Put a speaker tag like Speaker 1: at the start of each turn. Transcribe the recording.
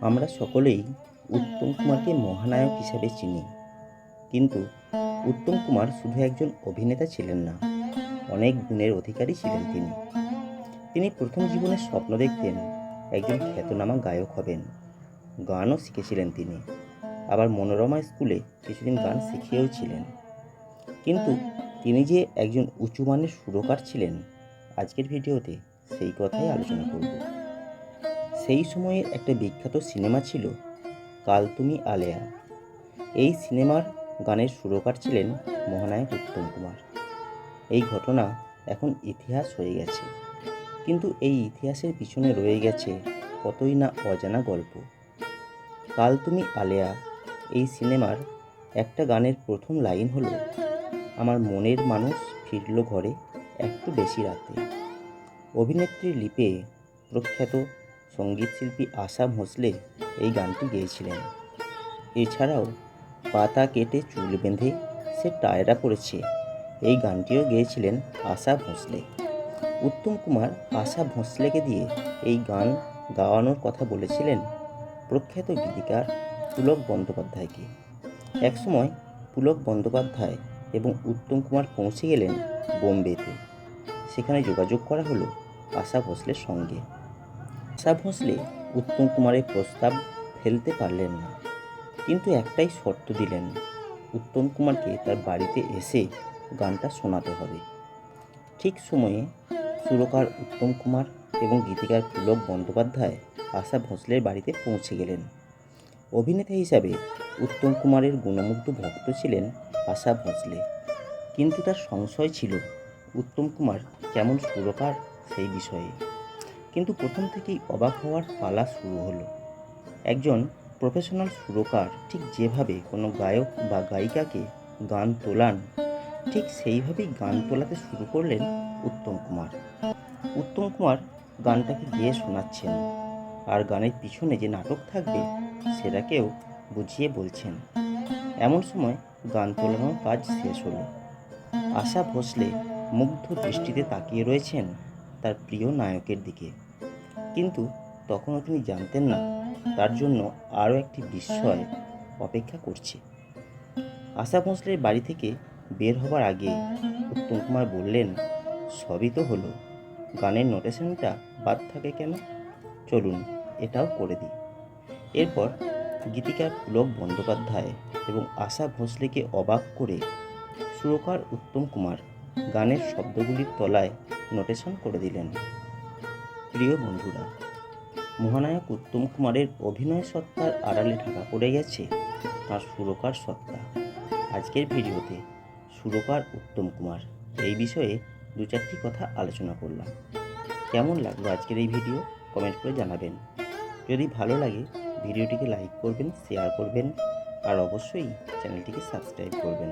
Speaker 1: আমরা সকলেই উত্তম কুমারকে মহানায়ক হিসাবে চিনি। কিন্তু উত্তম কুমার শুধু একজন অভিনেতা ছিলেন না অনেক গুণের অধিকারী ছিলেন তিনি। তিনি প্রথম জীবনে স্বপ্ন দেখতেন একজন খ্যাতনামা গায়ক হবেন। গানও শিখেছিলেন তিনি। আবার মনোরমা স্কুলে কিছুদিন গান শিখিয়েও ছিলেন। কিন্তু তিনি যে একজন উঁচু মানের সুরকার ছিলেন আজকের ভিডিওতে সেই কথাই আলোচনা করব। সেই সময়ের একটা বিখ্যাত সিনেমা ছিল কাল তুমি আলেয়া। এই সিনেমার গানের সুরকার ছিলেন মহানায়ক উত্তম কুমার। এই ঘটনা এখন ইতিহাস হয়ে গেছে। কিন্তু এই ইতিহাসের পিছনে রয়ে গেছে কতই না অজানা গল্প। কাল তুমি আলেয়া, এই সিনেমার একটা গানের প্রথম লাইন হলো, আমার মনের মানুষ ফিরল ঘরে একটু বেশি রাতে। অভিনেত্রী লিপে প্রখ্যাত সঙ্গীতশিল্পী আশা ভোঁসলে এই গানটি গেয়েছিলেন। এছাড়াও পাতা কেটে চুল বেঁধে সে টায়রা পড়েছে এই গানটিও গেয়েছিলেন আশা ভোঁসলে। উত্তম কুমার আশা ভোঁসলেকে দিয়ে এই গান গাওয়ানোর কথা বলেছিলেন প্রখ্যাত গীতিকার পুলক বন্দ্যোপাধ্যায়কে। একসময় পুলক বন্দ্যোপাধ্যায় এবং উত্তম কুমার পৌঁছে গেলেন বোম্বেতে। সেখানে যোগাযোগ করা হলো আশা ভোসলের সঙ্গে। আশা ভোঁসলে উত্তম কুমারের প্রস্তাব ফেলতে পারলেন না। কিন্তু একটাই শর্ত দিলেন, উত্তম কুমারকে তার বাড়িতে এসে গানটা শোনাতে হবে। ঠিক সময়ে সুরকার উত্তম কুমার এবং গীতিকার পুলক বন্দ্যোপাধ্যায় আশা ভোসলের বাড়িতে পৌঁছে গেলেন। অভিনেতা হিসাবে উত্তম কুমারের গুণমুগ্ধ ভক্ত ছিলেন আশা ভোঁসলে। কিন্তু তার সংশয় ছিল উত্তম কুমার কেমন সুরকার সেই বিষয়ে। কিন্তু প্রথম থেকেই অবাক হওয়ার পালা শুরু হলো। একজন প্রফেশনাল সুরকার ঠিক যেভাবে কোনো গায়ক বা গায়িকাকে গান তোলান, ঠিক সেইভাবেই গান তোলাতে শুরু করলেন উত্তম কুমার। উত্তম কুমার গানটাকে গিয়ে শোনাচ্ছেন আর গানের পিছনে যে নাটক থাকবে সেটাকেও বুঝিয়ে বলছেন। এমন সময় গান তোলানোর কাজ শেষ হলো। আশা ভোসলে মুগ্ধ দৃষ্টিতে তাকিয়ে রয়েছেন তার প্রিয় নায়কের দিকে। কিন্তু তখনও তিনি জানতেন না, তার জন্য আরও একটি বিস্ময় অপেক্ষা করছে। আশা ভোসলের বাড়ি থেকে বের হবার আগে উত্তম কুমার বললেন, সবই তো হলো। গানের নোটেশনটা বাদ থাকে কেন? চলুন, এটাও করে দিই। এরপর গীতিকার পুলক বন্দ্যোপাধ্যায় এবং আশা ভোঁসলেকে অবাক করে সুরকার উত্তম কুমার গানের শব্দগুলির তলায় নোটেশন করে দিলেন। প্রিয় বন্ধুরা, মহানায়ক উত্তম কুমারের অভিনয় সত্তার আড়ালে ঢাকা পড়ে গেছে তার সুরকার সত্তা। আজকের ভিডিওতে সুরকার উত্তম কুমার, এই বিষয়ে দু চারটি কথা আলোচনা করলাম। কেমন লাগল আজকের এই ভিডিও? কমেন্ট করে জানাবেন। যদি ভালো লাগে, ভিডিওটিকে লাইক করবেন, শেয়ার করবেন, আর অবশ্যই চ্যানেলটিকে সাবস্ক্রাইব করবেন।